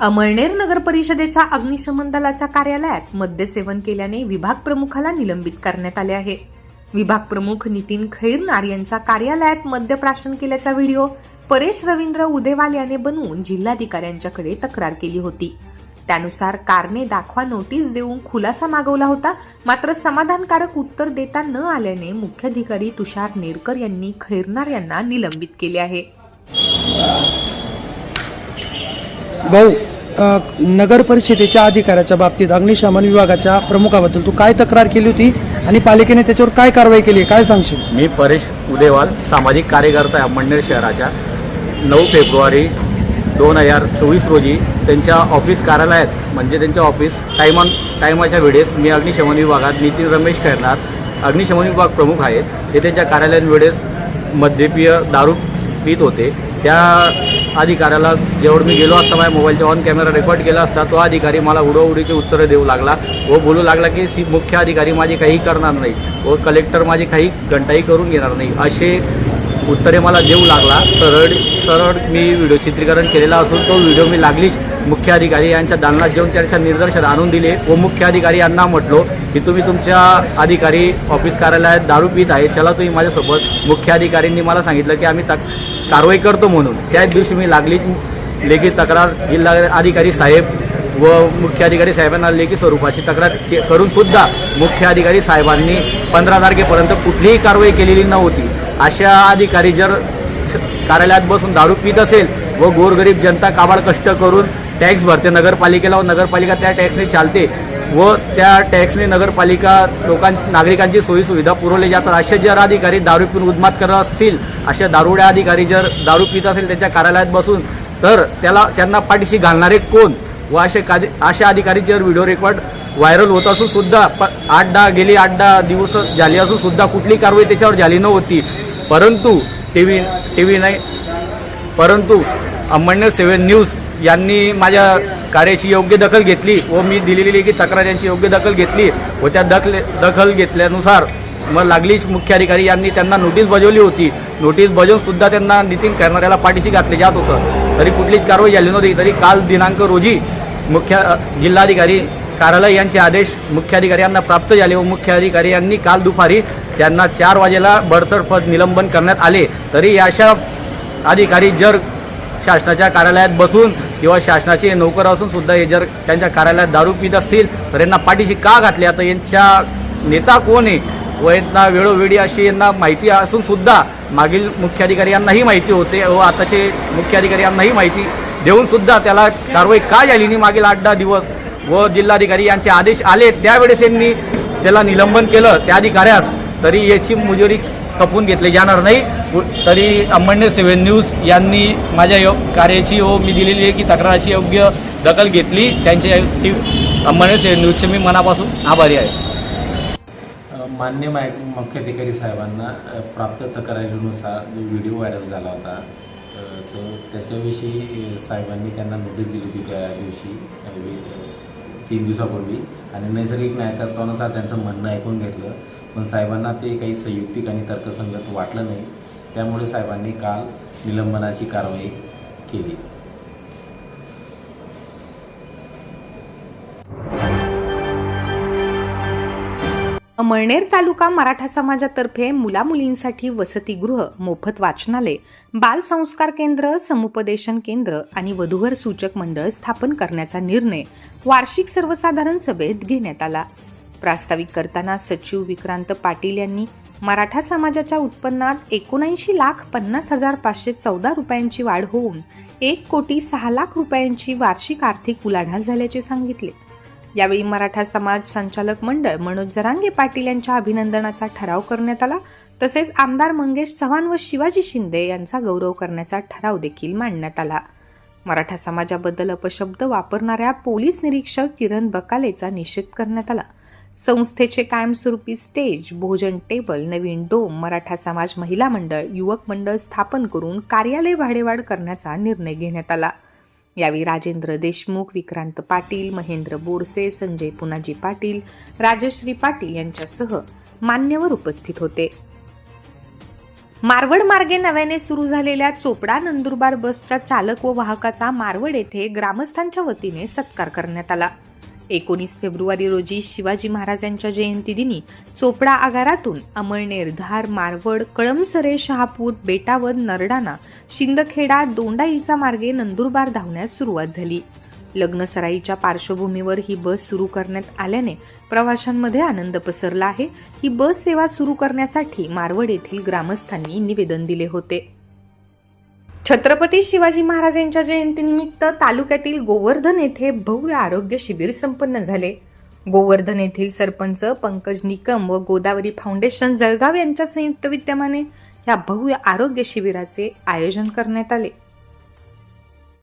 अमळनेर नगर परिषदेच्या अग्निशमन दलाच्या कार्यालयात मद्यसेवन केल्याने विभाग प्रमुखाला निलंबित करण्यात आले आहे. विभाग प्रमुख नितीन खैरनार यांचा कार्यालयात मद्यप्राशन केल्याचा व्हिडिओ परेश रवींद्र उदेवाल याने बनवून जिल्हाधिकाऱ्यांच्याकडे तक्रार केली होती. त्यानुसार कारणे दाखवा नोटीस देऊन खुलासा मागवला होता मात्र समाधानकारक उत्तर देता न आल्याने मुख्याधिकारी तुषार नेरकर यांनी खैरनार यांना निलंबित केले आहे. भाऊ नगर परिषदेच्या अधिकाऱ्याच्या बाबतीत अग्निशमन विभागाच्या प्रमुखाबद्दल तू काय तक्रार केली होती आणि पालिकेने त्याच्यावर काय कारवाई केली काय सांगशील? मी परेश उदेवाल सामाजिक कार्यकर्ता आहे शहराच्या. नऊ फेब्रुवारी दोन हजार चोवीस रोजी त्यांच्या ऑफिस कार्यालयात म्हणजे त्यांच्या ऑफिस टायमान टायमाच्या वेळेस मी अग्निशमन विभागात नितीन रमेश खैरनार अग्निशमन विभाग प्रमुख आहेत. ते त्यांच्या कार्यालयीन वेळेस मद्यपीय दारू पित होते. त्या अधिकाऱ्याला जेवढं मी गेलो असता माझ्या मोबाईलच्या ऑन कॅमेरा रेकॉर्ड केला असता तो अधिकारी मला उडवउडीची उत्तरं देऊ लागला. व बोलू लागला की सी मुख्य अधिकारी माझे काही करणार नाही. व कलेक्टर माझी काही घंटाही करून घेणार नाही. असे उत्तरे मला देऊ लागला. सरळ सरळ मी व्हिडिओ चित्रीकरण केलेला असून तो व्हिडिओ मी लागलीच. मुख्य अधिकारी यांच्या दालनात जेवून त्यांच्या निदर्शन आणून दिले. व मुख्य अधिकारी यांना म्हटलो की तुम्ही तुमच्या अधिकारी ऑफिस कार्यालयात दारू पित आहे. चला तुम्ही माझ्यासोबत. मुख्य अधिकारींनी मला सांगितलं की आम्ही तक कारवाई करतो म्हणून. त्याच दिवशी मी लागली लेखी तक्रार जिल्हा अधिकारी साहेब व मुख्य अधिकारी साहेबांना लेखी स्वरूपाची तक्रार के- करून सुद्धा मुख्य अधिकारी साहेबांनी पंधरा तारखेपर्यंत कुठलीही कारवाई केलेली नव्हती. अशा अधिकारी जर स- कार्यालयात बसून दारू पित असेल व गोरगरीब जनता काबाड कष्ट करून टॅक्स भरते. नगरपालिकेला व नगरपालिका त्या टॅक्सने चालते व त्या टॅक्सने नगरपालिका लोकांची नागरिकांची सोयीसुविधा पुरवली जातात. असे जर अधिकारी दारू पिऊन उद्मात करत असतील अशा दारुड्या अधिकारी जर दारू पित असेल त्यांच्या कार्यालयात बसून तर त्याला त्यांना पाठीशी घालणारे कोण? व असे काधी अशा अधिकारी जर व्हिडिओ रेकॉर्ड व्हायरल होत असून सुद्धा प आठ दहा गेली आठ दहा दिवस झाली असून सुद्धा कुठली कारवाई त्याच्यावर झाली नव्हती. परंतु टी व्ही टी व्ही नाही. परंतु अंमळनेर सेवन न्यूज यांनी माझ्या कार्याची योग्य दखल घेतली व मी दिलेली की तक्रार यांची योग्य दखल घेतली व त्या दखल दखल घेतल्यानुसार मग लागलीच मुख्याधिकारी यांनी त्यांना नोटीस बजावली होती. नोटीस बजवूनसुद्धा त्यांना नितीन करणाऱ्याला पाठीशी घातले जात होतं. तरी कुठलीच कारवाई झाली नव्हती. तरी काल दिनांक रोजी मुख्य जिल्हाधिकारी कार्यालय यांचे आदेश मुख्याधिकारी यांना प्राप्त झाले व मुख्याधिकारी यांनी काल दुपारी त्यांना चार वाजेला बडतर्फ निलंबन करण्यात आले. तरी अशा अधिकारी जर शासनाच्या कार्यालयात बसून किंवा शासनाचे नोकर असून सुद्धा हे जर त्यांच्या कार्यालयात दारू पित असतील तर यांना पाठीशी का घातली? आता यांच्या नेता कोण आहे? व यांना वेळोवेळी अशी यांना माहिती असून सुद्धा मागील मुख्याधिकारी यांनाही माहिती होते व आताचे मुख्याधिकारी यांनाही माहिती देऊन सुद्धा त्याला कारवाई का झाली नाही मागील आठ दहा दिवस? व जिल्हाधिकारी यांचे आदेश आले त्यावेळेस यांनी त्याला निलंबन केलं. त्या अधिकाऱ्यास तरी याची मुजोरी खपवून घेतले जाणार नाही. तरी अंमळनेर सेव्हन न्यूज यांनी माझ्या यो कार्याची व मी दिलेली आहे की तक्राराची योग्य दखल घेतली. त्यांच्या टी अंमळनेर सेवन न्यूजचे मी मनापासून आभारी आहे. मान्य माय मुख्याधिकारी साहेबांना प्राप्त तक्रारीनुसार जो व्हिडिओ व्हायरल झाला होता तो त्याच्याविषयी साहेबांनी त्यांना नोटीस दिली होती त्या दिवशी तीन दिवसापूर्वी. आणि नैसर्गिक न्यायतत्वानुसार त्यांचं म्हणणं ऐकून घेतलं. पण साहेबांना ते काही संयुक्तिक आणि तर्कसंगत वाटलं नाही. त्यामुळे साहेबांनी काल निलंबनाची कारवाई केली. अमळनेर तालुका मराठा समाजातर्फे मुला मुलींसाठी वसतिगृह मोफत वाचनालय बाल संस्कार केंद्र समुपदेशन केंद्र आणि वधूवर सूचक मंडळ स्थापन करण्याचा निर्णय वार्षिक सर्वसाधारण सभेत घेण्यात आला. प्रास्ताविक करताना सचिव विक्रांत पाटील यांनी मराठा समाजाच्या उत्पन्नात एकोणऐंशी लाख पन्नास हजार पाचशे चौदा रुपयांची वाढ होऊन एक कोटी सहा लाख रुपयांची वार्षिक आर्थिक उलाढाल झाल्याचे सांगितले. यावेळी मराठा समाज संचालक मंडळ मनोज जरांगे पाटील यांच्या अभिनंदनाचा ठराव करण्यात आला. तसेच आमदार मंगेश चव्हाण व शिवाजी शिंदे यांचा गौरव करण्याचा ठराव देखील मांडण्यात आला. मराठा समाजाबद्दल अपशब्द वापरणाऱ्या पोलीस निरीक्षक किरण बकालेचा निषेध करण्यात आला. संस्थेचे कायमस्वरूपी स्टेज भोजन टेबल नवीन डोम मराठा समाज महिला मंडळ युवक मंडळ स्थापन करून कार्यालय भाडेवाढ करण्याचा निर्णय घेण्यात आला. यावेळी राजेंद्र देशमुख विक्रांत पाटील महेंद्र बोरसे संजय पुनाजी पाटील राजश्री पाटील यांच्यासह मान्यवर उपस्थित होते. मारवड मार्गे नव्याने सुरू झालेल्या चोपडा नंदुरबार बसच्या चालक व वाहकाचा मारवड येथे ग्रामस्थांच्या वतीने सत्कार करण्यात आला. एकोणीस फेब्रुवारी रोजी शिवाजी महाराजांच्या जयंतीदिनी चोपडा आगारातून अमळनेर धार मारवड कळमसरे शहापूर बेटावर नरडाणा शिंदखेडा दोंडाईचा मार्गे नंदुरबार धावण्यास सुरुवात झाली. लग्नसराईच्या पार्श्वभूमीवर ही बस सुरू करण्यात आल्याने प्रवाशांमध्ये आनंद पसरला आहे. ही बस सेवा सुरू करण्यासाठी मारवड येथील ग्रामस्थांनी निवेदन दिले होते. छत्रपती शिवाजी महाराज यांच्या जयंतीनिमित्त तालुक्यातील गोवर्धन येथे भव्य आरोग्य शिबिर संपन्न झाले. गोवर्धन येथील सरपंच पंकज निकम व गोदावरी फाउंडेशन जळगाव यांच्या संयुक्त विद्यमाने या भव्य आरोग्य शिबिराचे आयोजन करण्यात आले.